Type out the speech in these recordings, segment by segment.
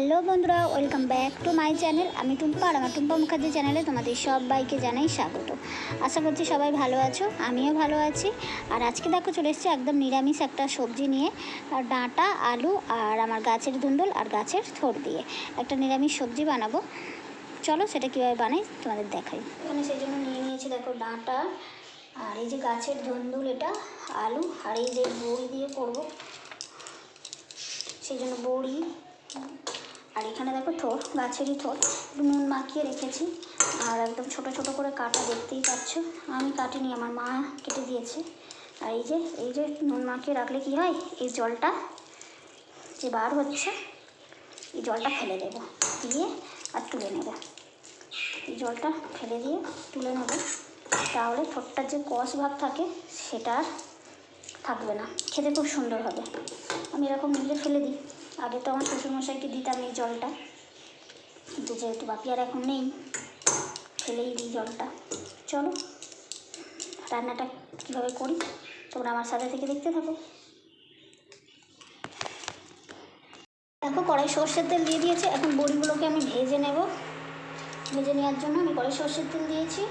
Hello বন্ধুরা, welcome back to my channel. আমি টুম্পা, আর আমার টুম্পা মুখার্জি চ্যানেলে তোমাদের সবাইকে জানাই স্বাগত। আশা করছি সবাই ভালো আছো, আমিও ভালো আছি। আর আজকে দেখো চলে এসেছি একদম নিরামিষ একটা সবজি নিয়ে, আর ডাঁটা, আলু, আর আমার গাছের ধুন্দল আর গাছের থোড় দিয়ে একটা নিরামিষ সবজি বানাবো। চলো সেটা কীভাবে বানাই তোমাদের দেখাই। এখানে সেই জন্য নিয়ে নিয়েছি দেখো ডাঁটা, আর এই যে গাছের ধুন্দুল এটা, আলু, আর এই যে বড়ি দিয়ে করব। সেই জন্য বড়ি আর এখানে দেখো থোর গাছেরই একটু নুন মাখিয়ে রেখেছি। আর একদম ছোট ছোট করে কাটা দেখতেই পাচ্ছ। আমি কাটিনি, আমার মা কেটে দিয়েছে। আর এই যে এই যে নুন মাখিয়ে রাখলে কি হয়? এই জলটা যে বার হচ্ছে, এই জলটা ফেলে দেব। দিয়ে আর তুলে নেব। এই জলটা ফেলে দিয়ে তুলে নেব। তাহলে ঠোঁটটার যে কষ ভাব থাকে, সেটা থাকবে না। খেতে খুব সুন্দর হবে। আমি এরকম নিলে ফেলে দিই। আগে তো আমার শ্বশুরমশাইকে দিতাম এই জলটা। কিন্তু যেহেতু বাপি আর এখন নেই, ফেলেই দিই জলটা। চলো, রান্নাটা কীভাবে করি? তোমরা আমার সাথে থেকে দেখতে থাকো। দেখো, কড়াই সর্ষের তেল দিয়ে দিয়েছে। এখন বড়িগুলোকে আমি ভেজে নেব। ভেজে নেওয়ার জন্য আমি কড়াই সর্ষের তেল দিয়েছি।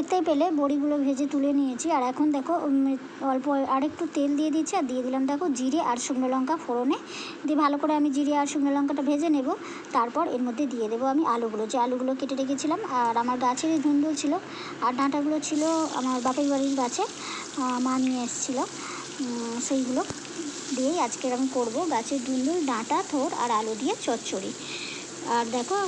দেখতেই পেলে বড়িগুলো ভেজে তুলে নিয়েছি। আর এখন দেখো অল্প আরেকটু তেল দিয়ে দিচ্ছি আর দিয়ে দিলাম দেখো জিরে আর শুকনো লঙ্কা ফোড়নে। দিয়ে ভালো করে আমি জিরে আর শুকনো লঙ্কাটা ভেজে নেব। তারপর এর মধ্যে দিয়ে দেবো আমি আলুগুলো। যে আলুগুলো কেটে রেখেছিলাম, আর আমার গাছেরই ধুন্দুল ছিল, আর ডাঁটাগুলো ছিল আমার বাপের বাড়ির গাছে মা নিয়ে এসেছিল। সেইগুলো দিয়েই আজকে আমি করব গাছের ধুন্দুল, ডাঁটা, থোর আর আলু দিয়ে চচ্চড়ি। আর দেখো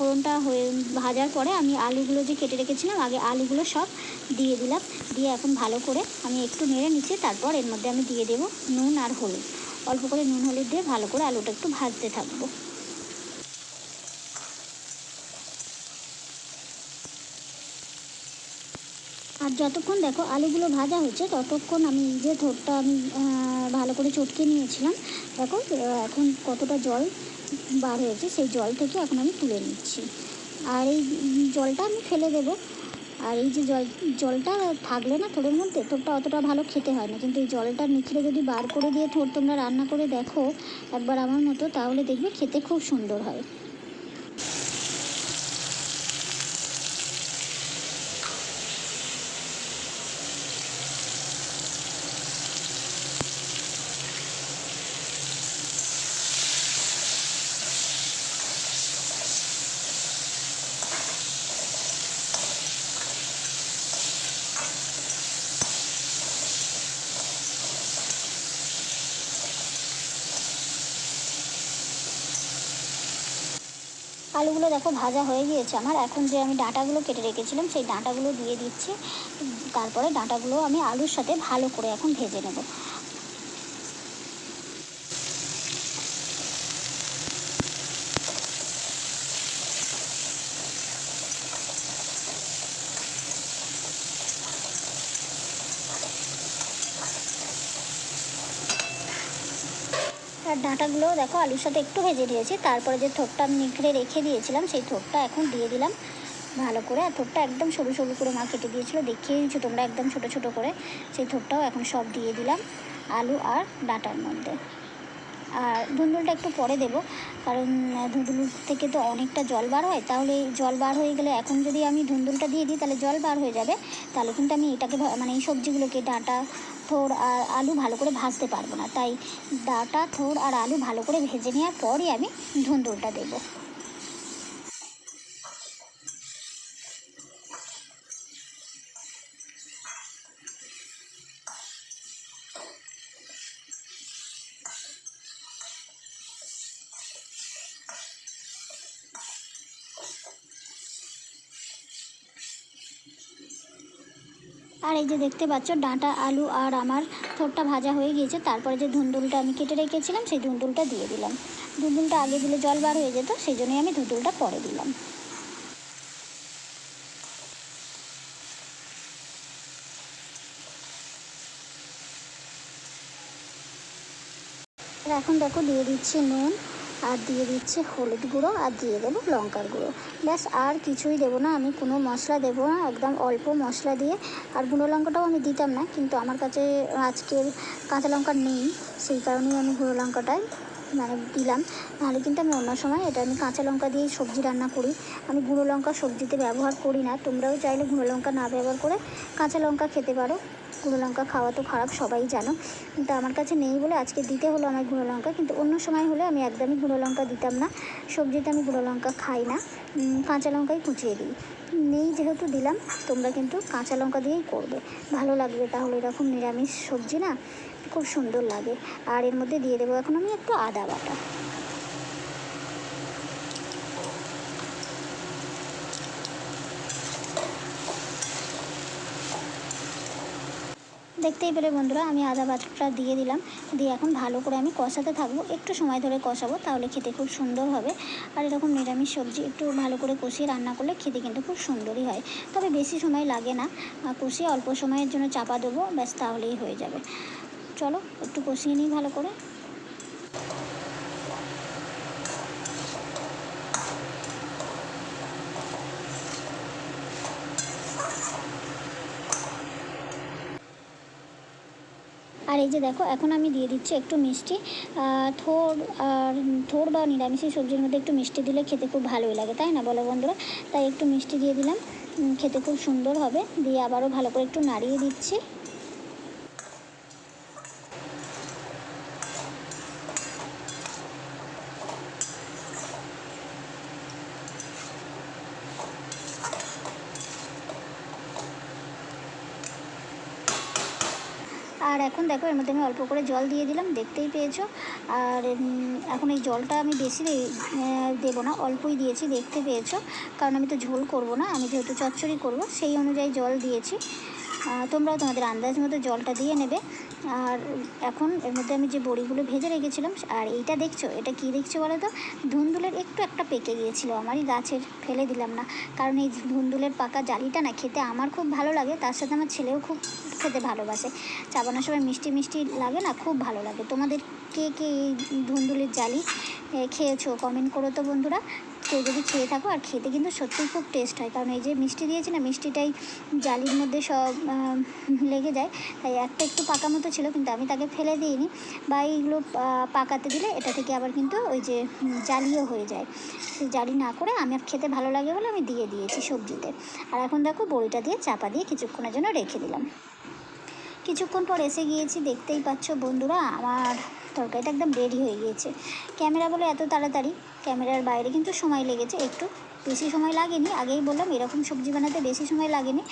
ফোড়নটা হয়ে ভাজার পরে আমি আলুগুলো যে কেটে রেখেছিলাম, আগে আলুগুলো সব দিয়ে দিলাম। দিয়ে এখন ভালো করে আমি একটু নেড়ে নিচ্ছি তারপর এর মধ্যে আমি দিয়ে দেবো নুন আর হলুদ। অল্প করে নুন হলুদ দিয়ে ভালো করে আলুটা একটু ভাজতে থাকব। আর যতক্ষণ দেখো আলুগুলো ভাজা হচ্ছে, ততক্ষণ আমি যে থোরটা আমি ভালো করে চটকে নিয়েছিলাম। দেখো এখন কতটা জল বার হয়েছে, সেই জল থেকে এখন আমি তুলে নিচ্ছি। আর এই জলটা আমি ফেলে দেব। আর এই যে জল, জলটা থাকলে না থোড়ের মধ্যে তোরটা অতটা ভালো খেতে হয় না। কিন্তু এই জলটা মিখিরে যদি বার করে দিয়ে থোর তোমরা রান্না করে দেখো একবার আমার মতো, তাহলে দেখবে খেতে খুব সুন্দর হয়। আলুগুলো দেখো ভাজা হয়ে গিয়েছে আমার। এখন যে আমি ডাঁটাগুলো কেটে রেখেছিলাম, সেই ডাঁটাগুলো দিয়ে দিচ্ছি। তারপরে ডাঁটাগুলো আমি আলুর সাথে ভালো করে এখন ভেজে নেব। ডাঁটাগুলো দেখো, আলুর সাথে একটু ভেজে দিয়েছি। তারপরে যে থোপটা আমি নিখড়ে রেখে দিয়েছিলাম, সেই থোপটা এখন দিয়ে দিলাম ভালো করে। আর থোপটা একদম সরু সরু করে মা কেটে দিয়েছিলো, দেখিয়ে দিচ্ছি তোমরা, একদম ছোটো ছোটো করে। সেই থোপটাও এখন সব দিয়ে দিলাম আলু আর ডাঁটার মধ্যে। আর ধুন্দুলটা একটু পরে দেব, কারণ ধুন্দুল থেকে তো অনেকটা জল বার হয়। তাহলে জল বার হয়ে গেলে এখন যদি আমি ধুন্দুলটা দিয়ে দিই, তাহলে জল বার হয়ে যাবে। তাহলে কিন্তু আমি এটাকে মানে এই সবজিগুলোকে ডাঁটা থোর আর আলু ভালো করে ভাজতে পারব না। তাই ডাঁটা থোর আর আলু ভালো করে ভেজে নেওয়ার পরই আমি ধুন্দুলটা দেবো। আর এই যে দেখতে পাচ্ছ, ডাঁটা, আলু আর আমার থোরটা ভাজা হয়ে গিয়েছে। তারপরে যে ধুন্দুলটা আমি কেটে রেখেছিলাম, সেই ধুন্দুলটা দিয়ে দিলাম। ধুন্দুলটা আগে দিলে জল বার হয়ে যেত, সেই জন্যই আমি ধুন্দুলটা পরে দিলাম। এখন দেখো, দিয়ে দিচ্ছি নুন। আর দিয়ে দিচ্ছি হলুদ গুঁড়ো আর দিয়ে দেবো লঙ্কার গুঁড়ো। ব্যাস, আর কিছুই দেবো না, আমি কোনো মশলা দেবো না, একদম অল্প মশলা দিয়ে। আর গুঁড়ো লঙ্কাটাও আমি দিতাম না, কিন্তু আমার কাছে আজকের কাঁচা লঙ্কা নেই, সেই কারণেই আমি গুঁড়ো লঙ্কাটাই মানে দিলাম। নাহলে কিন্তু আমি অন্য সময় এটা আমি কাঁচা লঙ্কা দিয়েই সবজি রান্না করি। আমি গুঁড়ো লঙ্কা সবজিতে ব্যবহার করি না। তোমরাও চাইলে গুঁড়ো লঙ্কা না ব্যবহার করে কাঁচা লঙ্কা খেতে পারো। গুঁড়ো লঙ্কা খাওয়া তো খারাপ, সবাই জানো। কিন্তু আমার কাছে নেই বলে আজকে দিতে হলো আমার গুঁড়ো লঙ্কা। কিন্তু অন্য সময় হলে আমি একদমই গুঁড়ো লঙ্কা দিতাম না। সবজিতে আমি গুঁড়ো লঙ্কা খাই না। কাঁচা লঙ্কাই কুচিয়ে দিই। নেই যেহেতু দিলাম, তোমরা কিন্তু কাঁচা লঙ্কা দিয়েই করবে। ভালো লাগবে তাহলে এরকম নিরামিষ সবজি না, খুব সুন্দর লাগে। আর এর মধ্যে দিয়ে দেবো এখন আমি একটু আদা বাটা। দেখতেই পেলে বন্ধুরা, আমি আদা বাটাটা দিয়ে দিলাম। দিয়ে এখন ভালো করে আমি কষাতে থাকব। একটু সময় ধরে কষাবো, তাহলে খেতে খুব সুন্দর হবে। আর এরকম নিরামিষ সবজি একটু ভালো করে কষিয়ে রান্না করলে খেতে কিন্তু খুব সুন্দরই হয়। তবে বেশি সময় লাগে না। কষিয়ে অল্প সময়ের জন্য চাপা দেবো, ব্যাস তাহলেই হয়ে যাবে। চলো, একটু কষিয়ে নিই ভালো করে। আর এই যে দেখো, এখন আমি দিয়ে দিচ্ছি একটু মিষ্টি। থোর আর থোর বা নিরামিষি সবজির মধ্যে একটু মিষ্টি দিলে খেতে খুব ভালোই লাগে, তাই না বলো বন্ধুরা? তাই একটু মিষ্টি দিয়ে দিলাম। খেতে খুব সুন্দর হবে। দিয়ে আবারও ভালো করে একটু নাড়িয়ে দিচ্ছি। আর এখন দেখো, এর মধ্যে আমি অল্প করে জল দিয়ে দিলাম, দেখতেই পেয়েছ। আর এখন এই জলটা আমি বেশি দেব না, অল্পই দিয়েছি, দেখতে পেয়েছ। কারণ আমি তো ঝোল করব না, আমি যেহেতু চচ্চড়ি করব, সেই অনুযায়ী জল দিয়েছি। তোমরাও তোমাদের আন্দাজ মতো জলটা দিয়ে নেবে। আর এখন এর মধ্যে আমি যে বড়িগুলো ভেজে রেখেছিলাম, আর এইটা দেখছ? এটা কি দেখছ বলো তো ধুন্দুলের একটু একটা পেকে গিয়েছিল, আমারই গাছের ফেলে দিলাম না। কারণ এই ধুন্দুলের পাকা জালিটা না খেতে আমার খুব ভালো লাগে, তার সাথে আমার ছেলেও খুব খেতে ভালোবাসে। চাবানোর সময় মিষ্টি মিষ্টি লাগে না, খুব ভালো লাগে। তোমাদের কে কে এই ধুন্দুলের জালি খেয়েছো? কমেন্ট করো তো বন্ধুরা। কেউ যদি খেয়ে থাকো, আর খেতে কিন্তু সত্যিই খুব টেস্ট হয়। কারণ এই যে মিষ্টি দিয়েছি না, মিষ্টিটাই জালির মধ্যে সব লেগে যায়। তাই একটা একটু পাকা মতো ছিল, কিন্তু আমি তাকে ফেলে দিইনি। বা এইগুলো পাকাতে দিলে এটা থেকে আবার কিন্তু ওই যে জালিও হয়ে যায়। সেই জালি না করে আমার খেতে ভালো লাগে বলে আমি দিয়ে দিয়েছি সবজিতে। আর এখন দেখো বড়িটা দিয়ে চাপা দিয়ে কিছুক্ষণের জন্য রেখে দিলাম। কিছুক্ষণ পর এসে গিয়েছি, দেখতেই পাচ্ছ বন্ধুরা, আমার তরকারিটা একদম রেডি হয়ে গিয়েছে। ক্যামেরা বলে এত তাড়াতাড়ি। ক্যামেরার বাইরে কিন্তু সময় লেগেছে একটু। বেশি সময় লাগেনি, আগেই বললাম এরকম সবজি বানাতে বেশি সময় লাগেনি।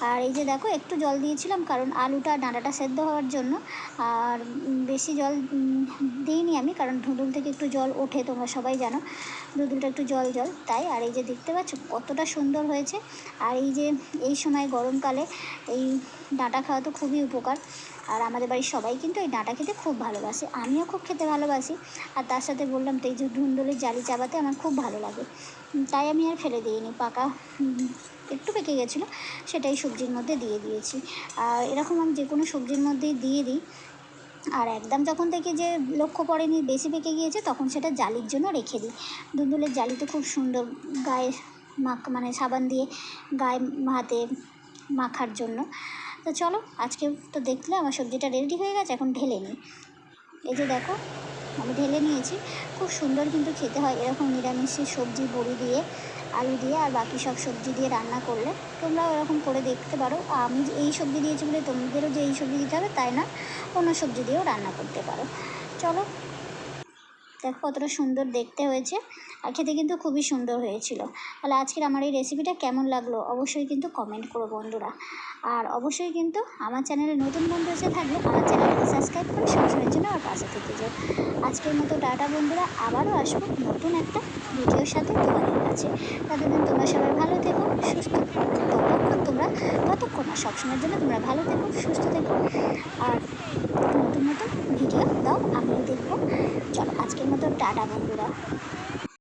আর এই যে দেখো, একটু জল দিয়েছিলাম কারণ আলুটা, ডাঁটাটা সেদ্ধ হওয়ার জন্য। আর বেশি জল দিইনি আমি কারণ ধুঁদুল থেকে একটু জল ওঠে, তোমরা সবাই জানো। ধুঁদুলটা একটু জল জল। তাই আর এই যে দেখতে পাচ্ছ কতটা সুন্দর হয়েছে। আর এই যে এই সময় গরমকালে এই ডাঁটা খাওয়া তো খুবই উপকার। আর আমাদের বাড়ির সবাই কিন্তু এই ডাঁটা খেতে খুব ভালোবাসে। আমিও খুব খেতে ভালোবাসি। আর তার সাথে বললাম, তো এই যে ধুন্দুলের জালি চাবাতে আমার খুব ভালো লাগে। তাই আমি আর ফেলে দিইনি। পাকা একটু পেকে গেছিল, সেটাই সবজির মধ্যে দিয়ে দিয়েছি। আর এরকম আমি যে কোনো সবজির মধ্যেই দিয়ে দিই। আর একদম যখন থেকে যে লক্ষ্য পড়েনি বেশি পেকে গিয়েছে, তখন সেটা জালির জন্য রেখে দিই। ধুন্দুলের জালি তো খুব সুন্দর গায়ে মাখ মানে সাবান দিয়ে গায়ে হাতে মাখার জন্য। তো চলো, আজকে তো দেখলে আমার সবজিটা রেডি হয়ে গেছে, এখন ঢেলে নিই। এই যে দেখো, আমি ঢেলে নিয়েছি। খুব সুন্দর কিন্তু খেতে হয়, এরকম নিরামিষি সবজি বড়ি দিয়ে, আলু দিয়ে আর বাকি সব সবজি দিয়ে রান্না করলে তোমরাও এরকম করে দেখতে পারো। আমি এই সবজি দিয়েছি বলে তোমাদেরও যে এই সবজি দিতে হবে, তাই না? অন্য সবজি দিয়েও রান্না করতে পারো। চলো দেখো কতটা সুন্দর দেখতে হয়েছে আর খেতে কিন্তু খুবই সুন্দর হয়েছিল। তাহলে আজকের আমার এই রেসিপিটা কেমন লাগল অবশ্যই কিন্তু কমেন্ট করো বন্ধুরা। আর অবশ্যই কিন্তু আমার চ্যানেলে নতুন বন্ধু এসে থাকলে আমার চ্যানেলকে সাবস্ক্রাইব করে সবসময়ের জন্য আমার পাশে থেকে যাও। আজকের মতো টাটা বন্ধুরা, আবারও আসব নতুন একটা ভিডিওর সাথে তোমাদের কাছে। ততদিন তোমরা সবাই ভালো থেকো, সুস্থ থেকো, ততক্ষণ তোমরা ততক্ষণ না সবসময়ের জন্য তোমরা ভালো থেকো, সুস্থ থেকো। আর নতুন নতুন ভিডিও দাও, আমিও দেখব। চলো আজকের মতো টাটা বন্ধুরা।